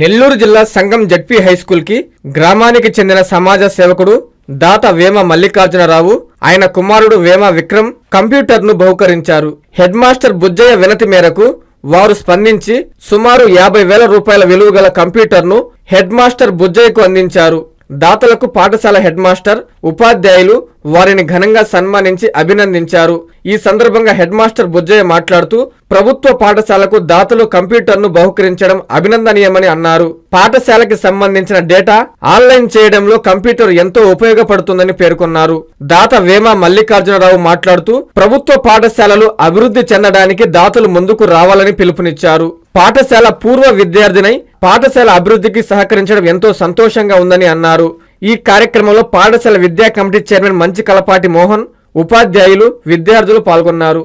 నెల్లూరు జిల్లా సంగం జడ్పీ హైస్కూల్కి గ్రామానికి చెందిన సమాజ సేవకుడు దాత వేమ మల్లికార్జునరావు ఆయన కుమారుడు వేమ విక్రమ్ కంప్యూటర్ను బహుకరించారు. హెడ్ మాస్టర్ బుజ్జయ్య వినతి మేరకు వారు స్పందించి సుమారు యాభై వేల రూపాయల విలువ గల కంప్యూటర్ను హెడ్ మాస్టర్ బుజ్జయ్యకు అందించారు. దాతలకు పాఠశాల హెడ్ మాస్టర్ ఉపాధ్యాయులు వారిని ఘనంగా సన్మానించి అభినందించారు. ఈ సందర్భంగా హెడ్ మాస్టర్ బుజ్జయ్య మాట్లాడుతూ ప్రభుత్వ పాఠశాలకు దాతలు కంప్యూటర్ను బహుకరించడం అభినందనీయమని అన్నారు. పాఠశాలకి సంబంధించిన డేటా ఆన్లైన్ చేయడంలో కంప్యూటర్ ఎంతో ఉపయోగపడుతుందని పేర్కొన్నారు. దాత వేమ మల్లికార్జునరావు మాట్లాడుతూ ప్రభుత్వ పాఠశాలలు అభివృద్ధి చెందడానికి దాతలు ముందుకు రావాలని పిలుపునిచ్చారు. పాఠశాల పూర్వ విద్యార్థినై పాఠశాల అభివృద్ధికి సహకరించడం ఎంతో సంతోషంగా ఉందని అన్నారు. ఈ కార్యక్రమంలో పాఠశాల విద్యా కమిటీ చైర్మన్ మంచి కలపాటి మోహన్ ఉపాధ్యాయులు విద్యార్థులు పాల్గొన్నారు.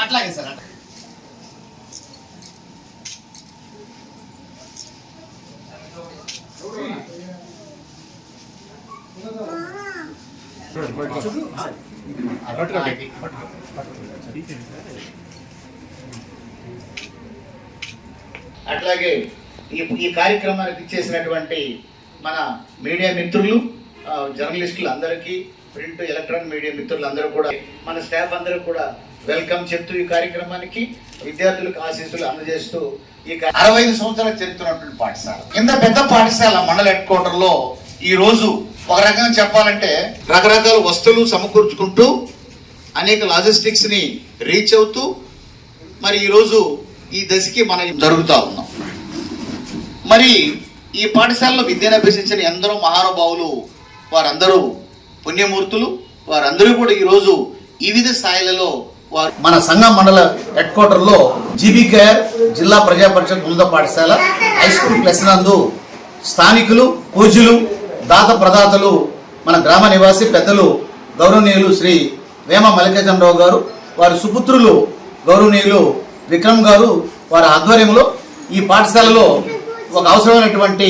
అట్లాగే సార్ అట్లాగే ఈ కార్యక్రమానికి ఇచ్చేసినటువంటి మన మీడియా మిత్రులు జర్నలిస్టులు అందరికీ ప్రింట్ ఎలక్ట్రానిక్ మీడియా మిత్రులు అందరూ కూడా మన స్టాఫ్ అందరూ కూడా వెల్కమ్ చెప్తూ ఈ కార్యక్రమానికి విద్యార్థులకు ఆశీస్సులు అందజేస్తూ ఈ అరవై ఐదు సంవత్సరాల చరిత్ర పాఠశాల. ఇంత పెద్ద పాఠశాల మండల హెడ్ క్వార్టర్లో ఈ రోజు ఒక రకంగా చెప్పాలంటే రకరకాల వస్తువులు సమకూర్చుకుంటూ అనేక లాజిస్టిక్స్ని రీచ్ అవుతూ మరి ఈరోజు ఈ దశకి మనం జరుగుతూ ఉన్నాం. మరి ఈ పాఠశాలలో విద్యను అభ్యసించిన ఎందరో మహానుభావులు వారందరూ పుణ్యమూర్తులు వారందరూ కూడా ఈరోజు వివిధ స్థాయిలలో వారు మన సంఘ మండల హెడ్ క్వార్టర్లో జీబీకేఆర్ జిల్లా ప్రజా పరిషత్ ఉన్నత పాఠశాల హై స్కూల్ ప్లస్ నందు స్థానికులు పూజలు దాత ప్రదాతలు మన గ్రామ నివాసి పెద్దలు గౌరవనీయులు శ్రీ వేమ మల్లికార్జునరావు గారు వారి సుపుత్రులు గౌరవనీయులు విక్రమ్ గారు వారి ఆధ్వర్యంలో ఈ పాఠశాలలో ఒక అవసరమైనటువంటి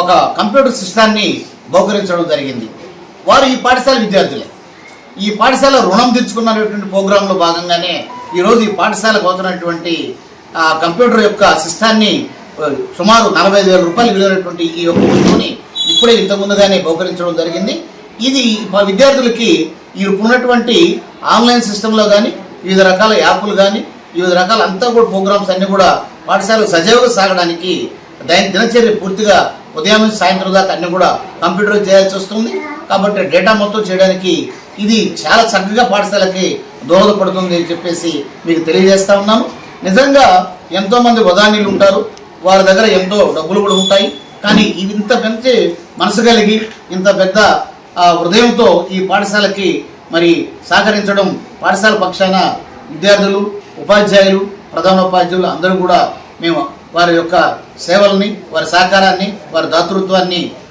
ఒక కంప్యూటర్ సిస్టాన్ని బహుకరించడం జరిగింది. వారు ఈ పాఠశాల విద్యార్థులే. ఈ పాఠశాల రుణం తెచ్చుకున్నటువంటి ప్రోగ్రాంలో భాగంగానే ఈరోజు ఈ పాఠశాలకు అవుతున్నటువంటి కంప్యూటర్ యొక్క సిస్టాన్ని సుమారు నలభై ఐదు వేల రూపాయలు విలువైనటువంటి ఈ యొక్క వస్తువుని ఇప్పుడే ఇంత ముందుగానే బహుకరించడం జరిగింది. ఇది మా విద్యార్థులకి ఈ ఉన్నటువంటి ఆన్లైన్ సిస్టంలో కానీ వివిధ రకాల యాప్లు కానీ వివిధ రకాల అంతా కూడా ప్రోగ్రామ్స్ అన్నీ కూడా పాఠశాల సజావుగా సాగడానికి దాని దినచర్య పూర్తిగా ఉదయం నుంచి సాయంత్రం దాకా అన్ని కూడా కంప్యూటర్ చేయాల్సి వస్తుంది. కాబట్టి డేటా మొత్తం చేయడానికి ఇది చాలా చక్కగా పాఠశాలకి దోహదపడుతుంది అని చెప్పేసి మీకు తెలియజేస్తా ఉన్నాను. నిజంగా ఎంతోమంది వదానీలు ఉంటారు. వారి దగ్గర ఎంతో డబ్బులు కూడా ఉంటాయి. కానీ ఇది ఇంత పెద్ద మనసు కలిగి ఇంత పెద్ద ఆ, హృదయంతో ఈ పాఠశాలకి మరి సహకరించడం పాఠశాల పక్షాన విద్యార్థులు ఉపాధ్యాయులు ప్రధానోపాధ్యాయులు అందరూ కూడా మేము వారి యొక్క సేవల్ని వారి సహకారాన్ని వారి దాతృత్వాన్ని